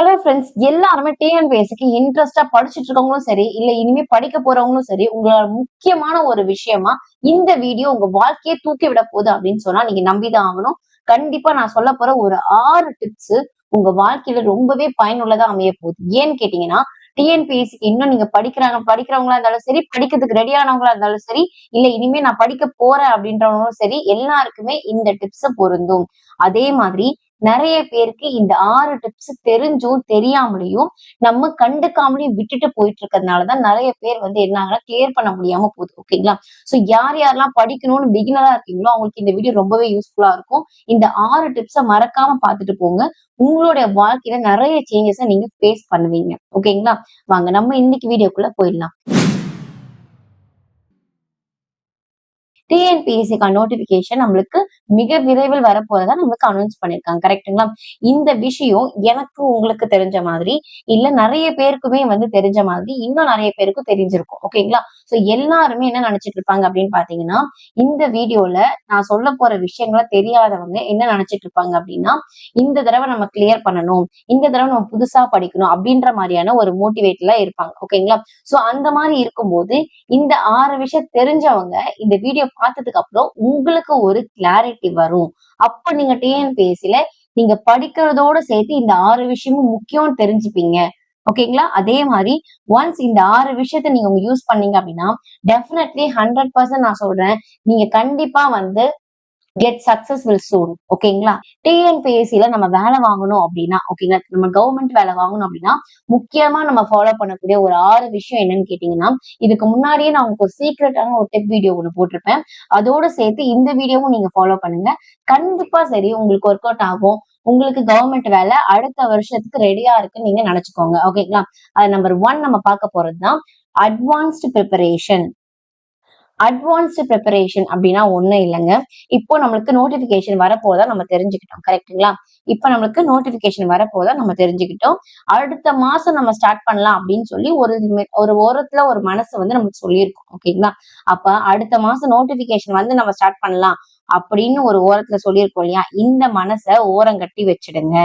Hello friends எல்லாருமே டிஎன்பிஎஸ்சிக்கு இன்ட்ரெஸ்டா படிச்சுட்டு இருக்கவங்களும் சரி இல்ல இனிமே படிக்க போறவங்களும் சரி உங்களோட முக்கியமான ஒரு விஷயமா இந்த வீடியோ உங்க வாழ்க்கையே தூக்கி விட போகுது அப்படின்னு சொன்னா நீங்க நம்பிதான் ஆகணும். கண்டிப்பா நான் சொல்ல போற ஒரு ஆறு டிப்ஸ் உங்க வாழ்க்கையில ரொம்பவே பயனுள்ளதா அமைய போகுது. ஏன்னு கேட்டீங்கன்னா டிஎன்பிஎஸ்சிக்கு இன்னும் நீங்க படிக்கிறாங்க படிக்கிறவங்களா இருந்தாலும் சரி படிக்கிறதுக்கு ரெடியானவங்களா இருந்தாலும் சரி இல்ல இனிமே நான் படிக்க போறேன் அப்படின்றவங்களும் சரி எல்லாருக்குமே இந்த டிப்ஸ் பொருந்தும். அதே மாதிரி நிறைய பேருக்கு இந்த ஆறு டிப்ஸ் தெரிஞ்சும் தெரியாமலையும் நம்ம கண்டுக்காமலையும் விட்டுட்டு போயிட்டு இருக்கிறதுனாலதான் நிறைய பேர் வந்து என்ன கிளியர் பண்ண முடியாம போகுது ஓகேங்களா சோ யார் யாரெல்லாம் படிக்கணும்னு பிகினரா இருக்கீங்களோ அவங்களுக்கு இந்த வீடியோ ரொம்பவே யூஸ்ஃபுல்லா இருக்கும். இந்த ஆறு டிப்ஸை மறக்காம பார்த்துட்டு போங்க. உங்களுடைய வாழ்க்கையில நிறைய சேஞ்சஸை நீங்க ஃபேஸ் பண்ணுவீங்க ஓகேங்களா வாங்க நம்ம இன்னைக்கு வீடியோக்குள்ள போயிடலாம். டிஎன்பிஎஸ்சிக்கான நோட்டிபிகேஷன் நம்மளுக்கு மிக விரைவில் வரப்போறதா நம்மளுக்கு அனௌன்ஸ் பண்ணிருக்காங்க. கரெக்டுங்களா இந்த விஷயம் எனக்கு உங்களுக்கு தெரிஞ்ச மாதிரி இல்ல நிறைய பேருக்குமே வந்து தெரிஞ்ச மாதிரி இன்னும் நிறைய பேருக்கும் தெரிஞ்சிருக்கும். ஓகேங்களா சோ எல்லாருமே என்ன நினைச்சிட்டு இருப்பாங்க அப்படின்னு பாத்தீங்கன்னா இந்த வீடியோல நான் சொல்ல போற விஷயங்களை தெரியாதவங்க என்ன நினைச்சிட்டு இருப்பாங்க அப்படின்னா இந்த தடவை நம்ம கிளியர் பண்ணணும் இந்த தடவை நம்ம புதுசா படிக்கணும் அப்படின்ற மாதிரியான ஒரு மோட்டிவேட்ல இருப்பாங்க. ஓகேங்களா சோ அந்த மாதிரி இருக்கும்போது இந்த ஆறு விஷயம் தெரிஞ்சவங்க இந்த வீடியோ பார்த்ததுக்கு அப்புறம் உங்களுக்கு ஒரு கிளாரிட்டி வரும். அப்ப நீங்க டிஎன்பிஎஸ்சில நீங்க படிக்கிறதோட சேர்த்து இந்த ஆறு விஷயமும் முக்கியம் தெரிஞ்சுப்பீங்க. ஓகேங்களா? அதே மாதிரி ஒன்ஸ் இந்த ஆறு விஷயத்த நீங்க யூஸ் பண்ணீங்க அப்படின்னா டெஃபினெட்லி ஹண்ட்ரட் பர்சன்ட் நான் சொல்றேன். நீங்க கண்டிப்பா வந்து கெட் சக்சஸ்ஃபுல் சூன் ஓகேங்களா டிஎன்பிஎஸ்சியில நம்ம வேலை வாங்கணும் அப்படின்னா ஓகேங்களா நம்ம கவர்மெண்ட் வேலை வாங்கணும் அப்படின்னா முக்கியமா நம்ம ஃபாலோ பண்ணக்கூடிய ஒரு ஆறு விஷயம் என்னன்னு கேட்டீங்கன்னா இதுக்கு முன்னாடியே நான் உங்களுக்கு ஒரு சீக்ரெட்டான ஒரு டெக் வீடியோ ஒன்று போட்டிருப்பேன். அதோட சேர்த்து இந்த வீடியோவும் நீங்க ஃபாலோ பண்ணுங்க. கண்டிப்பா சரி உங்களுக்கு ஒர்க் அவுட் ஆகும். உங்களுக்கு கவர்மெண்ட் வேலை அடுத்த வருஷத்துக்கு ரெடியா இருக்குன்னு நீங்க நினைச்சுக்கோங்க ஓகேங்களா அது நம்பர் ஒன் நம்ம பார்க்க போறதுதான் அட்வான்ஸ்டு ப்ரிப்பரேஷன் அட்வான்ஸ்டு ப்ரிப்பரேஷன் அப்படின்னா ஒன்றும் இல்லைங்க. இப்போ நம்மளுக்கு நோட்டிஃபிகேஷன் வரப்போதா நம்ம தெரிஞ்சுக்கிட்டோம். கரெக்டுங்களா இப்போ நம்மளுக்கு நோட்டிஃபிகேஷன் வரப்போதா நம்ம தெரிஞ்சுக்கிட்டோம். அடுத்த மாசம் நம்ம ஸ்டார்ட் பண்ணலாம் அப்படின்னு சொல்லி ஒரு ஒரு ஓரத்துல ஒரு மனசு வந்து நமக்கு சொல்லியிருக்கோம். ஓகேங்களா அப்ப அடுத்த மாசம் நோட்டிபிகேஷன் வந்து நம்ம ஸ்டார்ட் பண்ணலாம் அப்படின்னு ஒரு ஓரத்துல சொல்லியிருக்கோம் இல்லையா? இந்த மனசை ஓரங்கட்டி வச்சிடுங்க.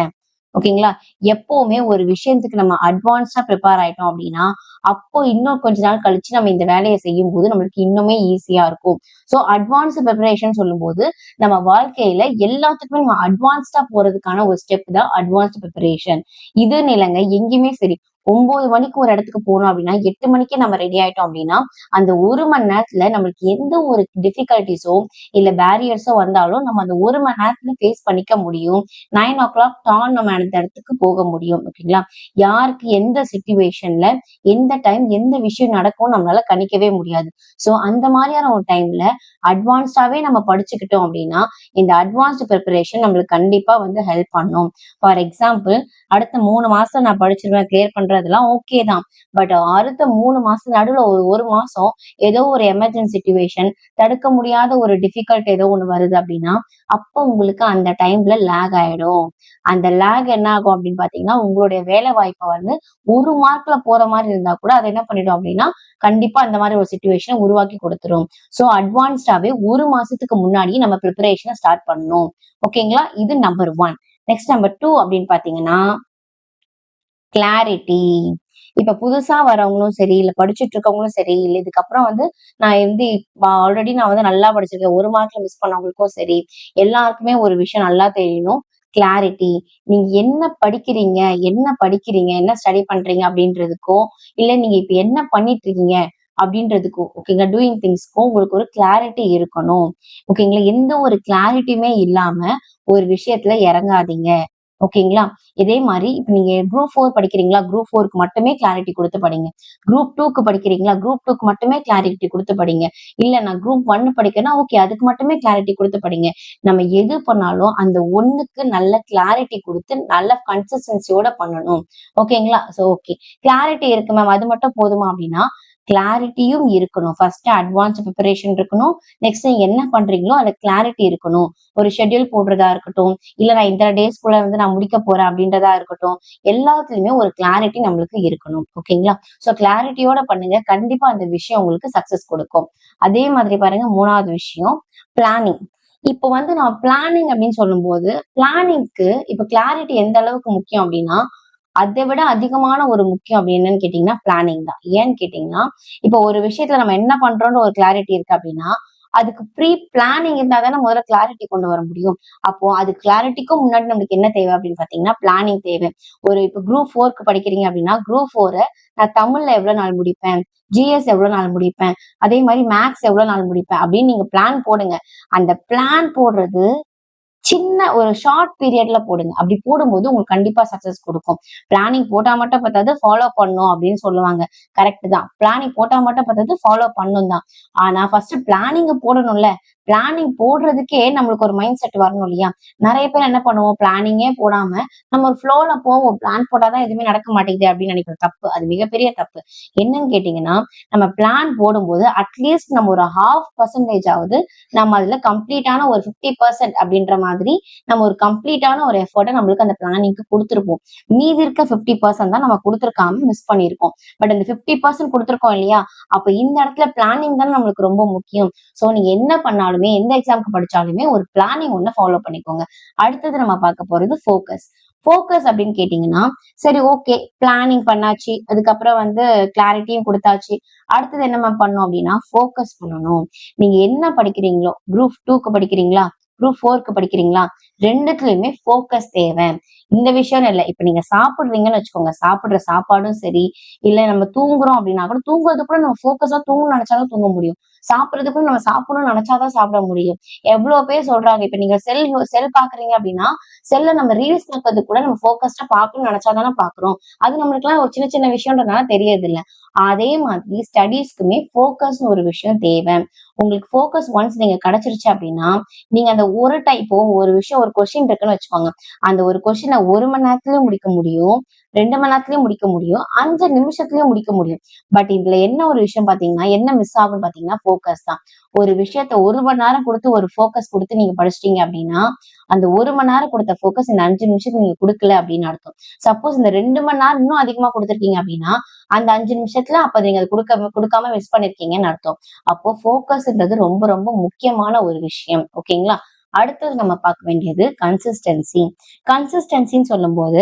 ஓகேங்களா? எப்பவுமே ஒரு விஷயத்துக்கு நம்ம அட்வான்ஸா ப்ரிப்பேர் ஆயிட்டோம் அப்படின்னா அப்போ இன்னும் கொஞ்ச நாள் கழிச்சு நம்ம இந்த வேலையை செய்யும் போது நம்மளுக்கு இன்னுமே ஈஸியா இருக்கும். ஸோ அட்வான்ஸ் ப்ரிப்பரேஷன் சொல்லும் போது நம்ம வாழ்க்கையில எல்லாத்துக்குமே நம்ம அட்வான்ஸ்டா போறதுக்கான ஒரு ஸ்டெப் தான் அட்வான்ஸ்ட் ப்ரிப்பரேஷன் இது நிலங்க எங்கேயுமே சரி. ஒன்பது மணிக்கு ஒரு இடத்துக்கு போனோம் அப்படின்னா எட்டு மணிக்கே நம்ம ரெடி ஆயிட்டோம் அப்படின்னா அந்த ஒரு மணி நேரத்துல நம்மளுக்கு எந்த ஒரு டிஃபிகல்டிஸோ இல்ல பேரியர்ஸோ வந்தாலும் நம்ம அந்த ஒரு மணி நேரத்துல ஃபேஸ் பண்ணிக்க முடியும். நைன் ஓ கிளாக் டான் நம்ம அந்த இடத்துக்கு போக முடியும் ஓகேங்களா யாருக்கு எந்த சுச்சுவேஷன்ல எந்த டைம் எந்த விஷயம் நடக்கும் நம்மளால கணிக்கவே முடியாது. ஸோ அந்த மாதிரியான ஒரு டைம்ல அட்வான்ஸ்டாவே நம்ம படிச்சுக்கிட்டோம் அப்படின்னா இந்த அட்வான்ஸ்டு ப்ரிப்பரேஷன் நம்மளுக்கு கண்டிப்பா வந்து ஹெல்ப் பண்ணும். ஃபார் எக்ஸாம்பிள் அடுத்த மூணு மாசம் நான் படிச்சிருவேன் கிளியர் பண்ற பண்றதெல்லாம் ஓகே தான். பட் அடுத்த மூணு மாசம் நடுவுல ஒரு ஒரு மாசம் ஏதோ ஒரு எமர்ஜென்சி சுச்சுவேஷன் தடுக்க முடியாத ஒரு டிஃபிகல்ட் ஏதோ ஒண்ணு வருது அப்படின்னா அப்ப உங்களுக்கு அந்த டைம்ல லேக் ஆயிடும். அந்த லேக் என்ன ஆகும் அப்படின்னு பாத்தீங்கன்னா உங்களுடைய வேலை வாய்ப்பை வந்து ஒரு மார்க்ல போற மாதிரி இருந்தா கூட அதை என்ன பண்ணிடும் அப்படின்னா கண்டிப்பா அந்த மாதிரி ஒரு சுச்சுவேஷனை உருவாக்கி கொடுத்துரும். ஸோ அட்வான்ஸ்டாவே ஒரு மாசத்துக்கு முன்னாடியே நம்ம ப்ரிப்பரேஷனை ஸ்டார்ட் பண்ணணும். ஓகேங்களா இது number one next number two அப்படின்னு பாத்தீங்கன்னா கிளாரிட்டி இப்ப புதுசா வரவங்களும் சரி இல்ல படிச்சுட்டு இருக்கவங்களும் சரி இல்ல இதுக்கப்புறம் வந்து நான் வந்து ஆல்ரெடி நான் வந்து நல்லா படிச்சிருக்கேன் ஒரு மார்க்ல மிஸ் பண்ணவங்களுக்கும் சரி எல்லாருக்குமே ஒரு விஷயம் நல்லா தெரியணும். கிளாரிட்டி நீங்க என்ன படிக்கிறீங்க என்ன படிக்கிறீங்க என்ன ஸ்டடி பண்றீங்க அப்படின்றதுக்கும் இல்ல நீங்க இப்ப என்ன பண்ணிட்டு இருக்கீங்க அப்படின்றதுக்கும் ஓகேங்களா டூயிங் திங்ஸ்க்கும் உங்களுக்கு ஒரு கிளாரிட்டி இருக்கணும். ஓகேங்களா எந்த ஒரு கிளாரிட்டியுமே இல்லாம ஒரு விஷயத்துல இறங்காதீங்க. ஓகேங்களா? இதே மாதிரி இப்ப நீங்க குரூப் ஃபோர் படிக்கிறீங்களா? குரூப் ஃபோருக்கு மட்டுமே கிளாரிட்டி கொடுத்து படிங்க. குரூப் டூக்கு படிக்கிறீங்களா? குரூப் டூக்கு மட்டுமே கிளாரிட்டி கொடுத்து படிங்க. இல்ல நான் குரூப் ஒன் படிக்கிறேன்னா ஓகே அதுக்கு மட்டுமே கிளாரிட்டி கொடுத்து படிங்க. நம்ம எது பண்ணாலும் அந்த ஒண்ணுக்கு நல்ல கிளாரிட்டி கொடுத்து நல்ல கன்சிஸ்டன்சியோட பண்ணணும். ஓகேங்களா? சோ ஓகே கிளாரிட்டி இருக்கு மேம் அது மட்டும் போதுமா அப்படின்னா கிளாரிட்டியும் இருக்கணும். ஃபர்ஸ்ட் அட்வான்ஸ் ப்ரிப்பரேஷன் இருக்கணும். நெக்ஸ்ட் என்ன பண்றீங்களோ அந்த கிளாரிட்டி இருக்கணும். ஒரு ஷெட்யூல் போடுறதா இருக்கட்டும் இல்ல நான் இந்த டேஸ்க்குள்ள வந்து நான் முடிக்க போறேன் அப்படின்றதா இருக்கட்டும் எல்லாத்துலயுமே ஒரு கிளாரிட்டி நம்மளுக்கு இருக்கணும். ஓகேங்களா? சோ கிளாரிட்டியோட பண்ணுங்க. கண்டிப்பா அந்த விஷயம் உங்களுக்கு சக்சஸ் கொடுக்கும். அதே மாதிரி பாருங்க மூணாவது விஷயம் பிளானிங் இப்போ வந்து நான் பிளானிங் அப்படின்னு சொல்லும்போது பிளானிங்க்கு இப்போ கிளாரிட்டி எந்த அளவுக்கு முக்கியம் அப்படின்னா அதை விட அதிகமான ஒரு முக்கியம் அப்படி என்னன்னு கேட்டீங்கன்னா பிளானிங் தான். ஏன்னு கேட்டீங்கன்னா இப்போ ஒரு விஷயத்துல நம்ம என்ன பண்றோம்னு ஒரு கிளாரிட்டி இருக்கு அப்படின்னா அதுக்கு ப்ரீ பிளானிங் இருந்தால் தானே முதல்ல கிளாரிட்டி கொண்டு வர முடியும். அப்போ அது கிளாரிட்டிக்கும் முன்னாடி நம்மளுக்கு என்ன தேவை அப்படின்னு பார்த்தீங்கன்னா பிளானிங் தேவை. ஒரு இப்போ குரூப் ஃபோர்க்கு படிக்கிறீங்க அப்படின்னா குரூப் ஃபோரை நான் தமிழ்ல எவ்வளோ நாள் முடிப்பேன்? ஜிஎஸ் எவ்வளோ நாள் முடிப்பேன்? அதே மாதிரி மேக்ஸ் எவ்வளோ நாள் முடிப்பேன்? அப்படின்னு நீங்கள் பிளான் போடுங்க. அந்த பிளான் போடுறது சின்ன ஒரு ஷார்ட் பீரியட்ல போடுங்க. அப்படி போடும்போது உங்களுக்கு கண்டிப்பா சக்சஸ் கொடுக்கும். பிளானிங் போட்டா மட்டும் பார்த்தாது ஃபாலோ பண்ணும் அப்படின்னு சொல்லுவாங்க. கரெக்ட் தான். பிளானிங் போட்டா மட்டும் பார்த்தாது ஃபாலோ பண்ணும் தான். ஆனா ஃபர்ஸ்ட் பிளானிங்க போடணும்ல. பிளானிங் போடுறதுக்கே நம்மளுக்கு ஒரு மைண்ட் செட் வரணும் இல்லையா? நிறைய பேர் என்ன பண்ணுவோம்? பிளானிங்கே போடாம நம்ம ஒரு ஃப்ளோல போவோம். பிளான் போட்டாதான் எதுவுமே நடக்க மாட்டேங்குது அப்படின்னு நினைக்கிற தப்பு. அது மிகப்பெரிய தப்பு. என்னன்னு கேட்டீங்கன்னா நம்ம பிளான் போடும்போது அட்லீஸ்ட் நம்ம ஒரு ஹாஃப் பர்சன்டேஜ் ஆகுது நம்ம அதுல கம்ப்ளீட்டான ஒரு ஃபிஃப்டி பர்சன்ட் அப்படின்ற மாதிரி நம்ம ஒரு கம்ப்ளீட்டான ஒரு எஃபர்ட்டை நம்மளுக்கு அந்த பிளானிங்க்கு கொடுத்துருப்போம். மீதி இருக்க ஃபிஃப்டி பர்சன்ட் தான் நம்ம கொடுத்துருக்காம மிஸ் பண்ணியிருக்கோம். பட் அந்த ஃபிஃப்டி பர்சன்ட் கொடுத்துருக்கோம் இல்லையா? அப்ப இந்த இடத்துல பிளானிங் தானே நம்மளுக்கு ரொம்ப முக்கியம். சோ நீங்க என்ன பண்ணாலும் படிச்சாலுமே எந்த எக்ஸாமுக்கு படிச்சாலுமே ஒரு பிளானிங் ஒண்ணு ஃபாலோ பண்ணிக்கோங்க. அடுத்தது நம்ம பார்க்க போறது ஃபோக்கஸ் ஃபோக்கஸ் அப்படின்னு கேட்டீங்கன்னா சரி ஓகே பிளானிங் பண்ணாச்சு. அதுக்கப்புறம் வந்து கிளாரிட்டியும் கொடுத்தாச்சு. அடுத்தது என்ன பண்ணணும் அப்படின்னா ஃபோக்கஸ் பண்ணணும். நீங்க என்ன படிக்கிறீங்களோ குரூப் டூக்கு படிக்கிறீங்களா குரூப் ஃபோருக்கு படிக்கிறீங்களா ரெண்டுத்துலயுமே ஃபோக்கஸ் தேவை. இந்த விஷயம் இல்லை. இப்ப நீங்க சாப்பிடுறீங்கன்னு வச்சுக்கோங்க. சாப்பிடுற சாப்பாடும் சரி. இல்ல நம்ம தூங்குறோம் அப்படின்னா கூட தூங்குறது கூட நம்ம ஃபோக்கஸா தூங்கணும்னு நினைச்சாலும் தூங்க முடியும். சாப்பிட்றதுக்கும் நம்ம சாப்பிடணும்னு நினைச்சாதான் சாப்பிட முடியும். எவ்வளவு பேர் சொல்றாங்க இப்ப நீங்க செல் செல் பாக்குறீங்க அப்படின்னா செல்ல நம்ம ரீல்ஸ் பார்க்கறது கூட நம்ம போக்கஸ்டா பார்க்கணும்னு நினைச்சாதானே பாக்குறோம் அது நம்மளுக்கு எல்லாம் ஒரு சின்ன சின்ன விஷயம்ன்றதுனால தெரியறது இல்ல அதே மாதிரி ஸ்டடீஸ்க்குமே ஃபோக்கஸ்னு ஒரு விஷயம் தேவை. உங்களுக்கு ஃபோக்கஸ் ஒன்ஸ் நீங்க கிடைச்சிருச்சு அப்படின்னா நீங்க அந்த ஒரு டைப்போ ஒரு விஷயம் ஒரு கொஸ்டின் இருக்குன்னு வச்சுக்கோங்க. அந்த ஒரு கொஸ்டினை ஒரு மணி நேரத்துலயும் முடிக்க முடியும். ரெண்டு மணி நேரத்துலயும் முடிக்க முடியும். அஞ்சு நிமிஷத்துலயும் முடிக்க முடியும். பட் இதுல என்ன ஒரு விஷயம் பாத்தீங்கன்னா என்ன மிஸ் ஆகும் பாத்தீங்கன்னா ஃபோக்கஸ் தான். ஒரு விஷயத்த ஒரு மணி நேரம் கொடுத்து ஒரு ஃபோக்கஸ் கொடுத்து நீங்க படிச்சிட்டீங்க அப்படின்னா அந்த ஒரு மணி நேரம் கொடுத்த ஃபோக்கஸ் இந்த அஞ்சு நிமிஷத்துக்கு நீங்க கொடுக்கல அப்படின்னு அர்த்தம். சப்போஸ் இந்த ரெண்டு மணி நேரம் இன்னும் அதிகமா கொடுத்துருக்கீங்க அப்படின்னா அந்த அஞ்சு நிமிஷத்துல அப்ப நீங்க அது கொடுக்க கொடுக்காம மிஸ் பண்ணிருக்கீங்கன்னு அர்த்தம். அப்போ ஃபோக்கஸ்ன்றது ரொம்ப ரொம்ப முக்கியமான ஒரு விஷயம். ஓகேங்களா அடுத்தது நம்ம பார்க்க வேண்டியது கன்சிஸ்டன்சி கன்சிஸ்டன்சின்னு சொல்லும் போது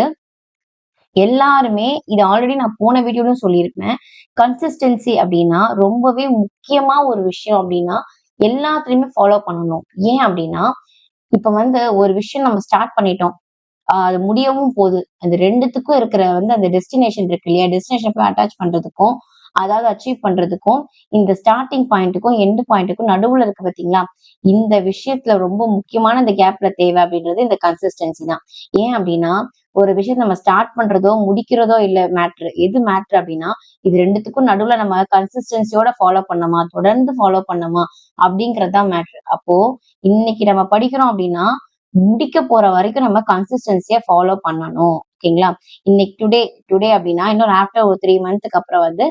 எல்லாருமே இது ஆல்ரெடி நான் போன வீடியோலும் சொல்லியிருப்பேன். கன்சிஸ்டன்சி அப்படின்னா ரொம்பவே முக்கியமா ஒரு விஷயம் அப்படின்னா எல்லாத்துலயுமே ஃபாலோ பண்ணணும். ஏன் அப்படின்னா இப்ப வந்து ஒரு விஷயம் நம்ம ஸ்டார்ட் பண்ணிட்டோம். அது முடியவும் போகுது. அந்த ரெண்டுத்துக்கும் இருக்கிற வந்து அந்த டெஸ்டினேஷன் இருக்கு இல்லையா? டெஸ்டினேஷன் போய் அட்டாச் பண்றதுக்கும் அதாவது அச்சீவ் பண்றதுக்கும் இந்த ஸ்டார்டிங் பாயிண்ட்டுக்கும் எண்டு பாயிண்ட்டுக்கும் நடுவுல இருக்கு பாத்தீங்களா? இந்த விஷயத்துல ரொம்ப முக்கியமான இந்த கேப்ல தேவை அப்படின்றது இந்த கன்சிஸ்டன்சி தான். ஏன் அப்படின்னா ஒரு விஷயம் நம்ம ஸ்டார்ட் பண்றதோ முடிக்கிறதோ இல்ல மேட்ரு எது மேட்ரு அப்படின்னா இது ரெண்டுத்துக்கும் நடுவுல நம்ம கன்சிஸ்டன்சியோட ஃபாலோ பண்ணமா தொடர்ந்து ஃபாலோ பண்ணமா அப்படிங்கறதுதான் மேட்ரு அப்போ இன்னைக்கு நம்ம படிக்கிறோம் அப்படின்னா முடிக்க போற வரைக்கும் நம்ம கன்சிஸ்டன்சியா ஃபாலோ பண்ணணும். ஓகேங்களா? இன்னைக்கு டுடே டுடே அப்படின்னா இன்னொரு ஆஃப்டர் ஒரு த்ரீ மந்த்துக்கு அப்புறம் வந்து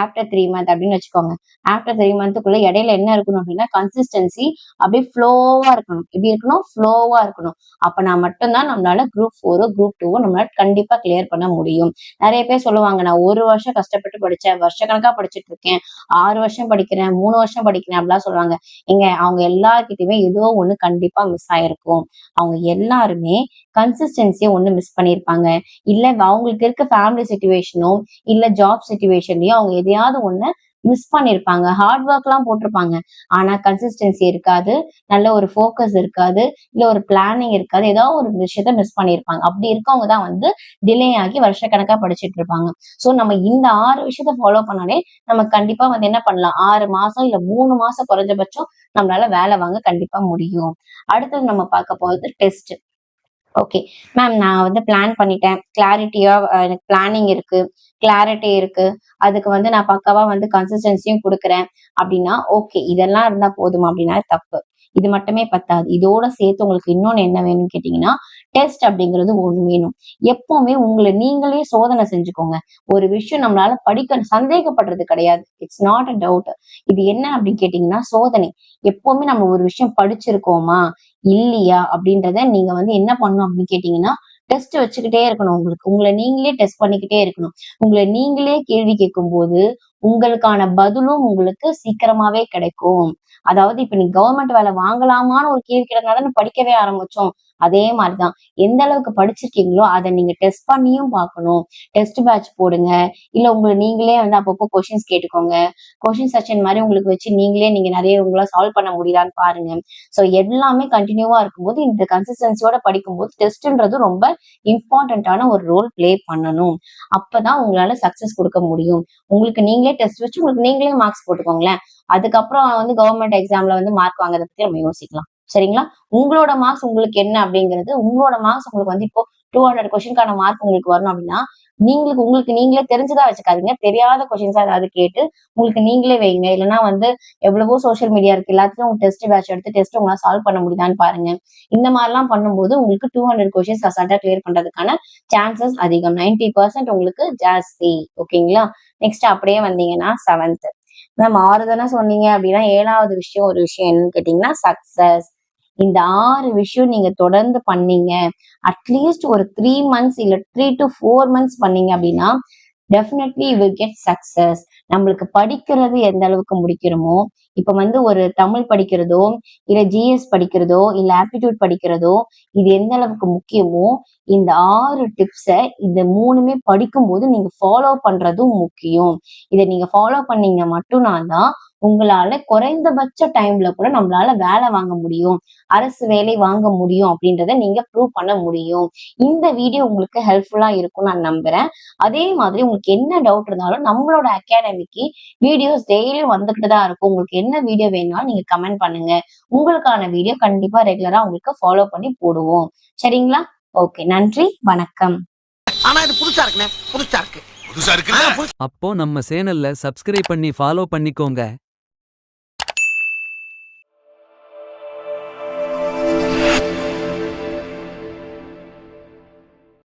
ஆஃப்டர் த்ரீ மந்த் அப்படின்னு வச்சுக்கோங்க. ஆஃப்டர் த்ரீ மந்த்துக்குள்ள இடையில என்ன இருக்கணும் அப்படின்னா கன்சிஸ்டன்சி அப்படியே ஃப்ளோவா இருக்கணும். எப்படி இருக்கணும்? ஃப்ளோவா இருக்கணும். அப்ப மட்டும்தான் நம்மளால குரூப் ஃபோரோ குரூப் டூவோ நம்மளால கண்டிப்பா கிளியர் பண்ண முடியும். நிறைய பேர் சொல்லுவாங்க நான் ஒரு வருஷம் கஷ்டப்பட்டு படிச்சேன் வருஷ கணக்கா படிச்சுட்டு இருக்கேன். ஆறு வருஷம் படிக்கிறேன் மூணு வருஷம் படிக்கிறேன் அப்படிலாம் சொல்லுவாங்க. எங்க அவங்க எல்லார்கிட்டயுமே ஏதோ ஒண்ணு கண்டிப்பா மிஸ் ஆயிருக்கும். அவங்க எல்லாருமே கன்சிஸ்டன்சியை ஒண்ணு மிஸ் பண்ணிருப்பாங்க இல்ல அவங்களுக்கு இருக்க ஃபேமிலி சுச்சுவேஷனோ இல்ல ஜாப் சுச்சுவேஷன்லயோ அவங்க எதையாவது ஒண்ணு மிஸ் பண்ணிருப்பாங்க. ஹார்ட் ஒர்க் எல்லாம் போட்டிருப்பாங்க. ஆனா கன்சிஸ்டன்சி இருக்காது நல்ல ஒரு ஃபோக்கஸ் இருக்காது இல்ல ஒரு பிளானிங் இருக்காது ஏதாவது ஒரு விஷயத்த மிஸ் பண்ணிருப்பாங்க. அப்படி இருக்கவங்க தான் வந்து டிலே ஆகி வருஷக்கணக்கா படிச்சுட்டு இருப்பாங்க. சோ நம்ம இந்த ஆறு விஷயத்த ஃபாலோ பண்ணாலே நம்ம கண்டிப்பா வந்து என்ன பண்ணலாம்? ஆறு மாசம் இல்ல மூணு மாசம் குறைஞ்சபட்சம் நம்மளால வேலை வாங்க கண்டிப்பா முடியும். அடுத்தது நம்ம பார்க்க போறது டெஸ்ட் ஓகே மேம் நான் வந்து பிளான் பண்ணிட்டேன். கிளாரிட்டியா எனக்கு பிளானிங் இருக்கு. கிளாரிட்டி இருக்கு. அதுக்கு வந்து நான் பக்காவா வந்து கன்சிஸ்டன்சியும் கொடுக்குறேன். அப்படின்னா ஓகே இதெல்லாம் இருந்தா போதுமா? அப்படின்னா தப்பு. இது மட்டுமே பத்தாது. இதோட சேர்த்து உங்களுக்கு இன்னொன்னு என்ன வேணும்னு கேட்டீங்கன்னா டெஸ்ட் அப்படிங்கிறது ஒண்ணு வேணும். எப்பவுமே உங்களை நீங்களே சோதனை செஞ்சுக்கோங்க. ஒரு விஷயம் நம்மளால படிக்க சந்தேகப்படுறது கிடையாது. இட்ஸ் நாட் அ டவுட் இது என்ன அப்படின்னு கேட்டீங்கன்னா சோதனை. எப்பவுமே நம்ம ஒரு விஷயம் படிச்சிருக்கோமா? இல்லையா அப்படின்றத நீங்க வந்து என்ன பண்ணணும் அப்படின்னு கேட்டீங்கன்னா டெஸ்ட் வச்சுக்கிட்டே இருக்கணும் உங்களுக்கு. உங்களை நீங்களே டெஸ்ட் பண்ணிக்கிட்டே இருக்கணும். உங்களை நீங்களே கேள்வி கேட்கும் போது உங்களுக்கான பதிலும் உங்களுக்கு சீக்கிரமாவே கிடைக்கும். அதாவது இப்ப நீ கவர்மெண்ட் வேலை வாங்கலாமான்னு ஒரு கேள்வி கிடந்தாதானே படிக்கவே ஆரம்பிச்சோம். அதே மாதிரிதான். எந்த அளவுக்கு படிச்சிருக்கீங்களோ அதை நீங்க டெஸ்ட் பண்ணியும் பார்க்கணும். டெஸ்ட் பேட்ச் போடுங்க. இல்ல உங்களை நீங்களே வந்து அப்பப்போ கொஷின்ஸ் கேட்டுக்கோங்க. கொஷின் செஷன் மாதிரி உங்களுக்கு வச்சு நீங்களே நீங்க நிறைய உங்களா சால்வ் பண்ண முடியுதான்னு பாருங்க. ஸோ எல்லாமே கண்டினியூவா இருக்கும்போது இந்த கன்சிஸ்டன்சியோட படிக்கும்போது டெஸ்ட்ன்றது ரொம்ப இம்பார்ட்டன்டான ஒரு ரோல் ப்ளே பண்ணணும். அப்பதான் உங்களால சக்சஸ் கொடுக்க முடியும். உங்களுக்கு நீங்களே டெஸ்ட் வச்சு உங்களுக்கு நீங்களே மார்க்ஸ் போட்டுக்கோங்களேன். அதுக்கப்புறம் வந்து கவர்மெண்ட் எக்ஸாம்ல வந்து மார்க் வாங்குறத பத்தி நம்ம யோசிக்கலாம். சரிங்களா? உங்களோட மார்க்ஸ் உங்களுக்கு என்ன அப்படிங்கிறது உங்களோட மார்க்ஸ் உங்களுக்கு வந்து இப்போ டூ ஹண்ட்ரட் கொஸ்டின்கான மார்க் உங்களுக்கு வரணும் அப்படின்னா நீங்களுக்கு உங்களுக்கு நீங்களே தெரிஞ்சதா வச்சுக்காதீங்க. தெரியாத கொஸ்டின்ஸா ஏதாவது கேட்டு உங்களுக்கு நீங்களே வைங்க. இல்லைன்னா வந்து எவ்வளவோ சோஷியல் மீடியா இருக்கு. எல்லாத்தையும் டெஸ்ட் பேட்ச் எடுத்து டெஸ்ட் உங்களால் சால்வ் பண்ண முடியுதான்னு பாருங்க. இந்த மாதிரிலாம் பண்ணும்போது உங்களுக்கு டூ ஹண்ட்ரட் கொஸ்டின்ஸ் அசால்ட்டா கிளியர் பண்றதுக்கான சான்சஸ் அதிகம். 90% பர்சன்ட் உங்களுக்கு ஜாஸ்தி. ஓகேங்களா? நெக்ஸ்ட் அப்படியே வந்தீங்கன்னா செவன்த் மேம் ஆறு தானே சொன்னீங்க அப்படின்னா ஏழாவது விஷயம் ஒரு விஷயம் என்னன்னு கேட்டீங்கன்னா சக்சஸ் இந்த ஆறு விஷயம் நீங்க தொடர்ந்து பண்ணீங்க. அட்லீஸ்ட் ஒரு த்ரீ மந்த்ஸ் இல்ல த்ரீ டு ஃபோர் மந்த்ஸ் பண்ணீங்க அப்படின்னா டெஃபினெட்லி வில் கெட் சக்சஸ் நம்மளுக்கு படிக்கிறது எந்த அளவுக்கு முடிக்கிறோமோ இப்ப வந்து ஒரு தமிழ் படிக்கிறதோ இல்ல ஜிஎஸ் படிக்கிறதோ இல்ல ஆப்டிடியூட் படிக்கிறதோ இது எந்த அளவுக்கு முக்கியமோ இந்த ஆறு டிப்ஸை இந்த மூணுமே படிக்கும்போது நீங்க ஃபாலோ பண்றதும் முக்கியம். இதை நீங்க ஃபாலோ பண்ணீங்க மட்டும்தான் தான் உங்களால குறைந்தபட்ச டைம்ல கூட நம்மளால வேலை வாங்க முடியும். அரசு வேலை வாங்க முடியும் அப்படின்றத நீங்க ப்ரூவ் பண்ண முடியும். இந்த வீடியோ உங்களுக்கு ஹெல்ப்ஃபுல்லா இருக்கும் நான் நம்புறேன். அதே மாதிரி உங்களுக்கு என்ன டவுட் இருந்தாலும் நம்மளோட அகாடமிக்கு வீடியோஸ் டெய்லியும் வந்துகிட்டு தான் இருக்கும். உங்களுக்கு என்ன வீடியோ வேணும்னாலும் நீங்க கமெண்ட் பண்ணுங்க. உங்களுக்கான வீடியோ கண்டிப்பா ரெகுலரா உங்களுக்கு ஃபாலோ பண்ணி போடுவோம். சரிங்களா? ஓகே நன்றி வணக்கம். ஆனா இது புதுசா இருக்குண்ணே புதுசா இருக்கு. அப்போ நம்ம சேனல்ல சப்ஸ்கிரைப் பண்ணி ஃபாலோ பண்ணிக்கோங்க.